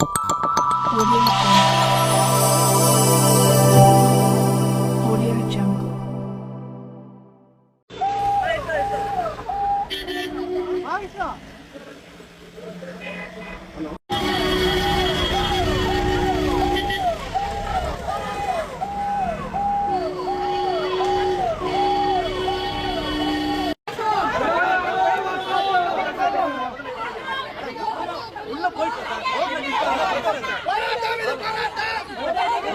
오디오.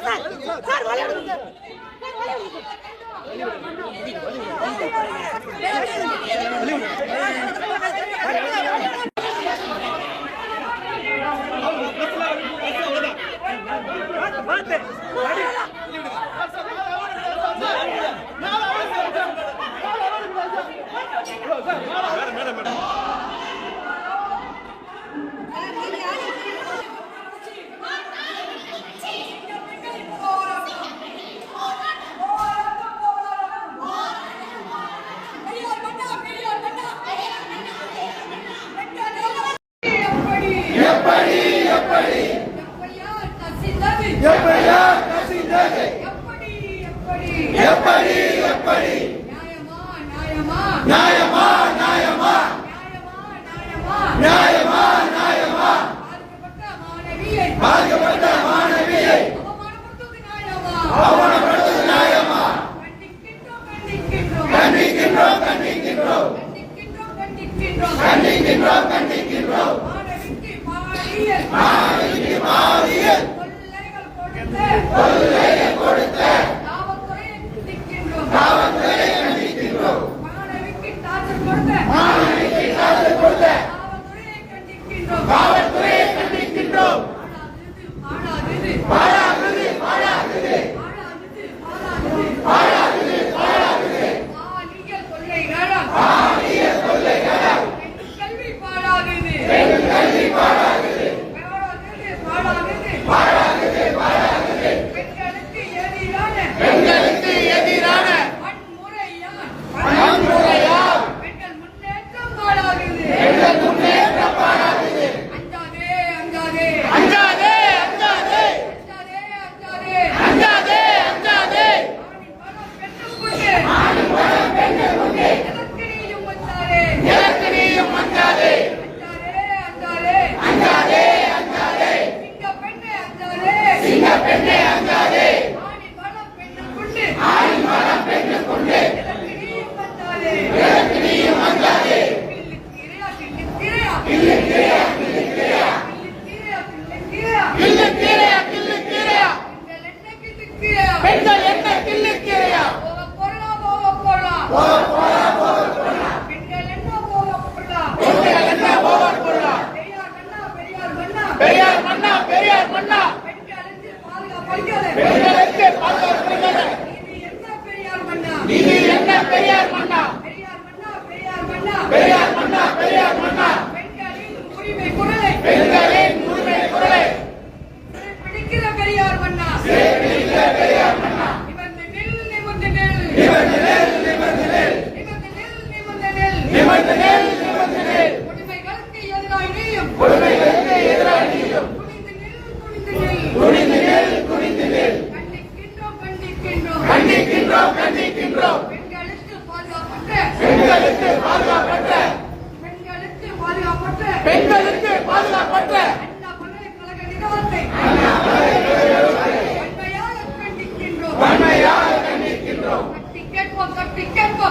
Sir sir. நியாயமா நியாயமா நியாயமா நியாயமா பாதிக்கப்பட்ட மாணவியை அவமானப்படுத்துவது நியாயமா கண்டிக்கின்றோம் கண்டிக்கின்றோம் கண்டிக்கின்றோம் கண்டிக்கின்றோம் மாணவிக்கு மாறியல் மாணவிக்கு மாறியல் கொள்ளைகள் கொடுத்து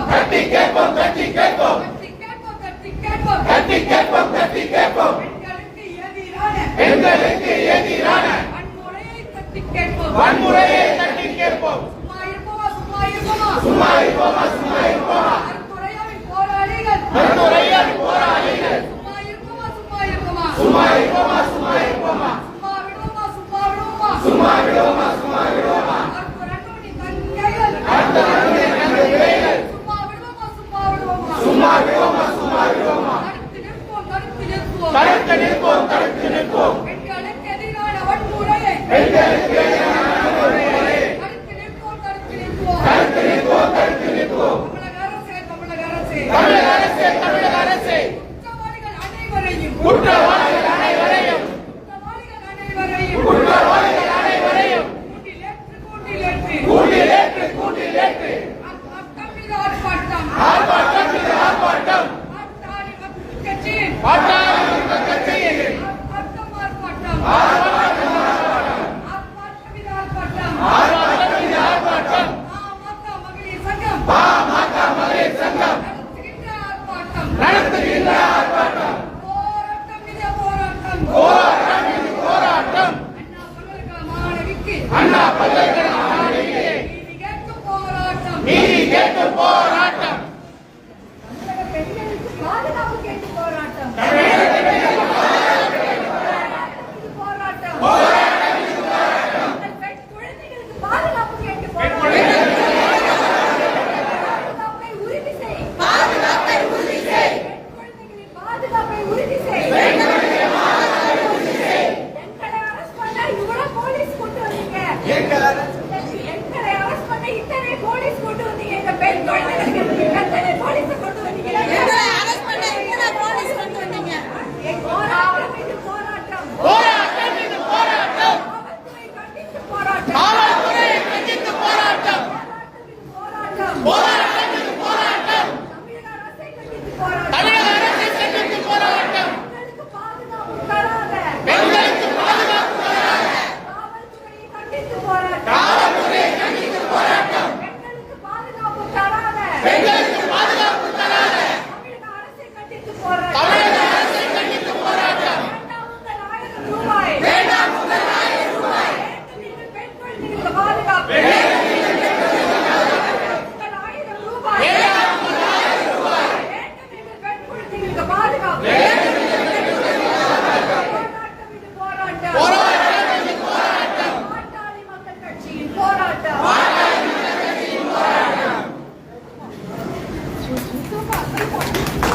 கட்டி கேட்போம் கட்டி கேட்போம் கட்டி கேட்போம் கட்டி கேட்போம் பெண்களுக்கு எதிரான சும்மா இருப்போமா? சும்மா இருப்போமா சும்மா இருப்போமா. 是停车吧，太晚。